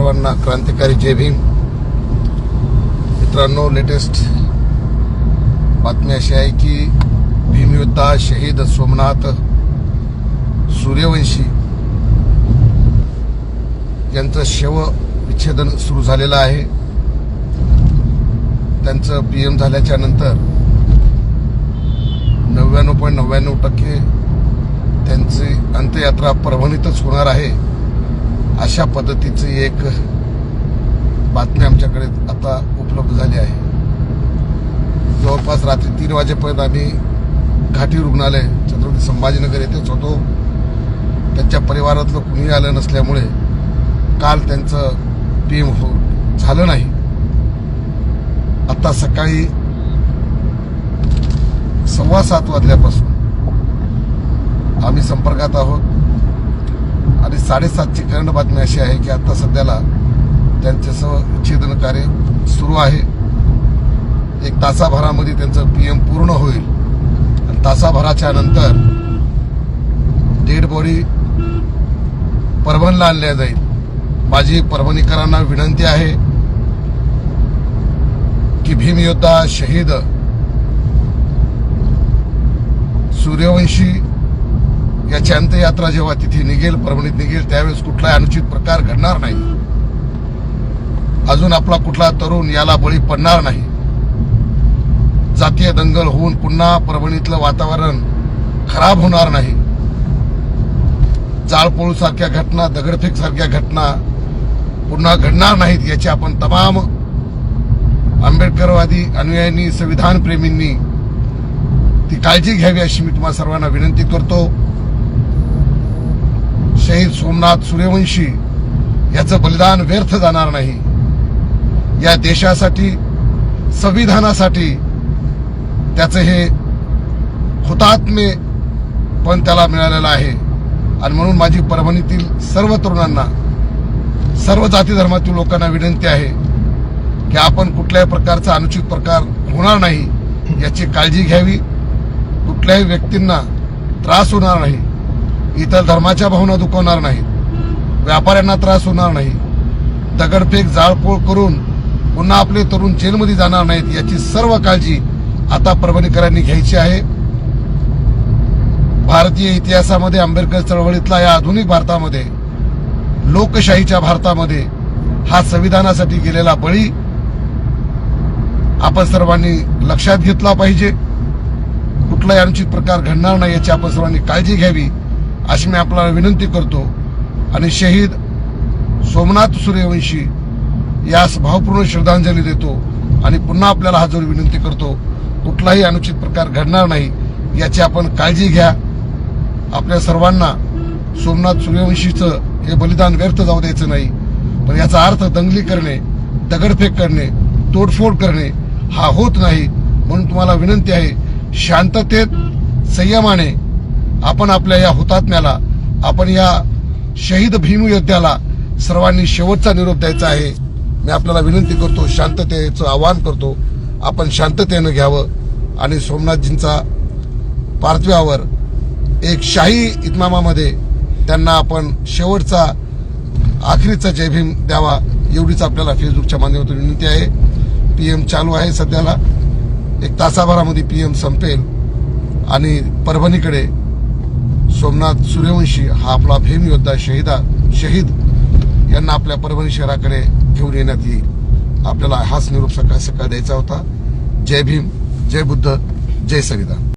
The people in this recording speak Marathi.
सर्वांना क्रांतिकारी जय भीम मित्रांनो लेटेस्ट बातमी अशी आहे की भीमयोद्धा शहीद सोमनाथ सूर्यवंशी यांचं शव विच्छेदन सुरू झालेलं आहे. त्यांचं पी एम झाल्याच्यानंतर नव्याण्णव पॉईंट नव्याण्णव टक्के त्यांची अंत्ययात्रा परभणीतच होणार आहे. अशा पद्धतीची एक बातमी आमच्याकडे आता उपलब्ध झाली आहे. जवळपास रात्री तीन वाजेपर्यंत आम्ही घाटी रुग्णालय छत्रपती संभाजीनगर येथेच होतो. त्यांच्या परिवारातलं कुणीही आलं नसल्यामुळे काल त्यांचं पीएम हो झालं नाही. आता सकाळी सव्वा सात वाजल्यापासून आम्ही संपर्कात आहोत. आणि साडेसातची करंट बातमी अशी आहे की आता सध्याला त्यांच्यासह छेदन कार्य सुरू आहे. एक तासाभरामध्ये त्यांचं पीएम पूर्ण होईल. आणि तासाभराच्या नंतर डेड बॉडी परभणला आणल्या जाईल. माझी परभणीकरांना विनंती आहे की भीमयोद्धा शहीद सूर्यवंशी शांतयात्रा जेव्हा तिथे निघेल परभणीत निघेल त्यावेळेस कुठलाही अनुचित प्रकार घडणार नाही. अजून आपला कुठला तरुण याला बळी पडणार नाही. जातीय दंगल होऊन पुन्हा परभणीतलं वातावरण खराब होणार नाही. जाळपोळ सारख्या घटना दगडफेक सारख्या घटना पुन्हा घडणार नाहीत याची आपण तमाम आंबेडकरवादी अनुयायांनी संविधान प्रेमींनी ती काळजी घ्यावी अशी मी तुम्हाला सर्वांना विनंती करतो. शहीद सोमनाथ सूर्यवंशी याचं बलिदान व्यर्थ जाणार नाही. या देशासाठी संविधानासाठी त्याचं हे हुतात्मे पण त्याला मिळालेलं आहे. आणि म्हणून माझी परभणीतील सर्व तरुणांना सर्व जाती धर्मातील लोकांना विनंती आहे की आपण कुठल्याही प्रकारचा अनुचित प्रकार होणार नाही याची काळजी घ्यावी. कुठल्याही व्यक्तींना त्रास होणार नाही. इतर धर्माच्या भावना दुखवणार नाहीत. व्यापाऱ्यांना त्रास होणार नाही. दगडफेक जाळपोळ करून पुन्हा आपले तरुण जेलमध्ये जाणार नाहीत याची सर्व काळजी आता परभणीकरांनी घ्यायची आहे. भारतीय इतिहासामध्ये आंबेडकर चळवळीतला या आधुनिक भारतामध्ये लोकशाहीच्या भारतामध्ये हा संविधानासाठी गेलेला बळी आपण सर्वांनी लक्षात घेतला पाहिजे. कुठलाही अनुचित प्रकार घडणार नाही याची आपण सर्वांनी काळजी घ्यावी. अशी मी आपल्याला विनंती करतो. आणि शहीद सोमनाथ सूर्यवंशी यास भावपूर्ण श्रद्धांजली देतो. आणि पुन्हा आपल्याला हा जोर विनंती करतो कुठलाही अनुचित प्रकार घडणार नाही याची आपण काळजी घ्या. आपल्या सर्वांना सोमनाथ सूर्यवंशीचं हे बलिदान व्यर्थ जाऊ द्यायचं नाही. पण याचा अर्थ दंगली करणे दगडफेक करणे तोडफोड करणे हा होत नाही. म्हणून तुम्हाला विनंती आहे शांततेत संयमाने आपण आपल्या या हुतात्म्याला आपण या शहीद भीम योद्ध्याला सर्वांनी शेवटचा निरोप द्यायचा आहे. मी आपल्याला विनंती करतो शांततेचं आवाहन करतो. आपण शांततेनं घ्यावं आणि सोमनाथजींचा पार्थिवावर एक शाही इतमामामध्ये त्यांना आपण शेवटचा आखरीचा जय भीम द्यावा एवढीच आपल्याला फेसबुकच्या माध्यमातून विनंती आहे. पी एम चालू आहे सध्याला. एक तासाभरामध्ये पी एम संपेल. आणि परभणीकडे सोमनाथ सूर्यवंशी हा आपला भीम योद्धा शहीदा शहीद यांना आपल्या परभणी शहराकडे घेऊन येण्यात येईल. आपल्याला हाच निरोप सकाळ सकाळ द्यायचा होता. जय भीम जय बुद्ध जय संविधान.